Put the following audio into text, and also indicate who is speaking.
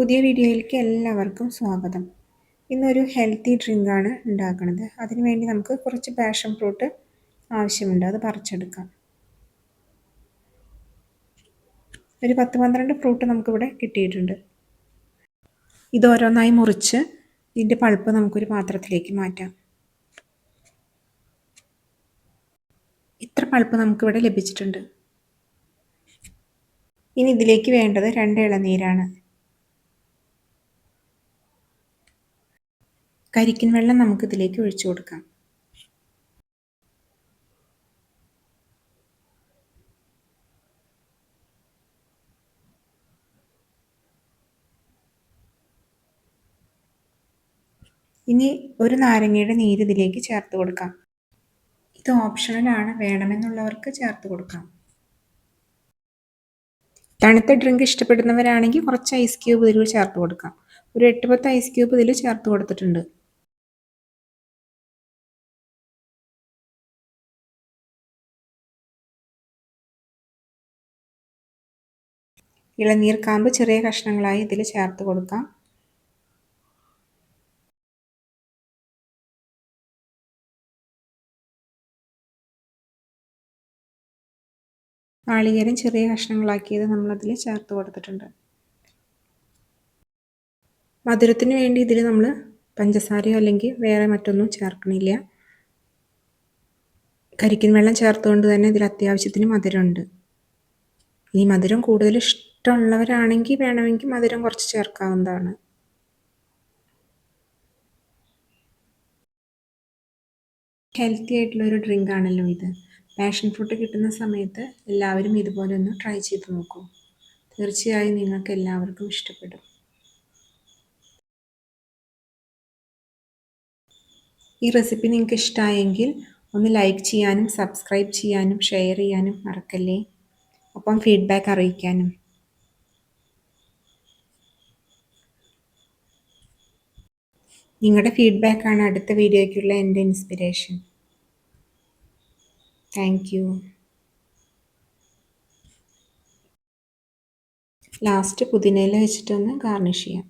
Speaker 1: പുതിയ വീഡിയോയിലേക്ക് എല്ലാവർക്കും സ്വാഗതം. ഇന്നൊരു ഹെൽത്തി ഡ്രിങ്കാണ് ഉണ്ടാക്കുന്നത് അതിനുവേണ്ടി നമുക്ക് കുറച്ച് പാഷൻ ഫ്രൂട്ട് ആവശ്യമുണ്ട്. അത് പറിച്ചെടുക്കാം. ഒരു പത്ത് പന്ത്രണ്ട് ഫ്രൂട്ട് നമുക്കിവിടെ കിട്ടിയിട്ടുണ്ട്. ഇത് ഓരോന്നായി മുറിച്ച് ഇതിന്റെ പൾപ്പ് നമുക്കൊരു പാത്രത്തിലേക്ക് മാറ്റാം. ഇത്ര പൾപ്പ് നമുക്കിവിടെ ലഭിച്ചിട്ടുണ്ട്. ഇനി ഇതിലേക്ക് വേണ്ടത് രണ്ട് ഇളനീരാണ്. കരിക്കിൻ വെള്ളം നമുക്ക് ഇതിലേക്ക് ഒഴിച്ചു കൊടുക്കാം. ഇനി ഒരു നാരങ്ങയുടെ നീര് ഇതിലേക്ക് ചേർത്ത് കൊടുക്കാം. ഇത് ഓപ്ഷണലാണ് വേണമെന്നുള്ളവർക്ക് ചേർത്ത് കൊടുക്കാം. തണുത്ത ഡ്രിങ്ക് ഇഷ്ടപ്പെടുന്നവരാണെങ്കിൽ കുറച്ച് ഐസ് ക്യൂബ് ഇതിൽ ചേർത്ത് കൊടുക്കാം. ഒരു എട്ട് പത്ത് ഐസ് ക്യൂബ് ഇതിൽ ചേർത്ത് കൊടുത്തിട്ടുണ്ട്. ഇളനീർ കാമ്പ് ചെറിയ കഷ്ണങ്ങളായി ഇതിൽ ചേർത്ത് കൊടുക്കാം. നാളികേരം ചെറിയ കഷ്ണങ്ങളാക്കിയത് നമ്മളതിൽ ചേർത്ത് കൊടുത്തിട്ടുണ്ട്. മധുരത്തിന് വേണ്ടി ഇതിൽ നമ്മൾ പഞ്ചസാരയോ അല്ലെങ്കിൽ വേറെ മറ്റൊന്നും ചേർക്കണില്ല. കരിക്കിൻ വെള്ളം ചേർത്തുകൊണ്ട് തന്നെ ഇതിൽ അത്യാവശ്യത്തിന് മധുരമുണ്ട്. ഈ മധുരം കൂടുതൽ ഇഷ്ടമുള്ളവരാണെങ്കിൽ വേണമെങ്കിൽ മധുരം കുറച്ച് ചേർക്കാവുന്നതാണ്. ഹെൽത്തി ആയിട്ടുള്ള ഒരു ഡ്രിങ്ക് ആണല്ലോ ഇത്. പാഷൻ ഫ്രൂട്ട് കിട്ടുന്ന സമയത്ത് എല്ലാവരും ഇതുപോലെ ഒന്ന് ട്രൈ ചെയ്ത് നോക്കൂ. തീർച്ചയായും നിങ്ങൾക്ക് എല്ലാവർക്കും ഇഷ്ടപ്പെടും. ഈ റെസിപ്പി നിങ്ങൾക്ക് ഇഷ്ടമായെങ്കിൽ ഒന്ന് ലൈക്ക് ചെയ്യാനും സബ്സ്ക്രൈബ് ചെയ്യാനും ഷെയർ ചെയ്യാനും മറക്കല്ലേ? ഒപ്പം ഫീഡ്ബാക്ക് അറിയിക്കാനും. നിങ്ങളുടെ ഫീഡ്ബാക്കാണ് അടുത്ത വീഡിയോയ്ക്കുള്ള എന്റെ ഇൻസ്പിറേഷൻ താങ്ക് യു ലാസ്റ്റ് പുതിനയില വെച്ചിട്ടൊന്ന് ഗാർണിഷ് ചെയ്യാം.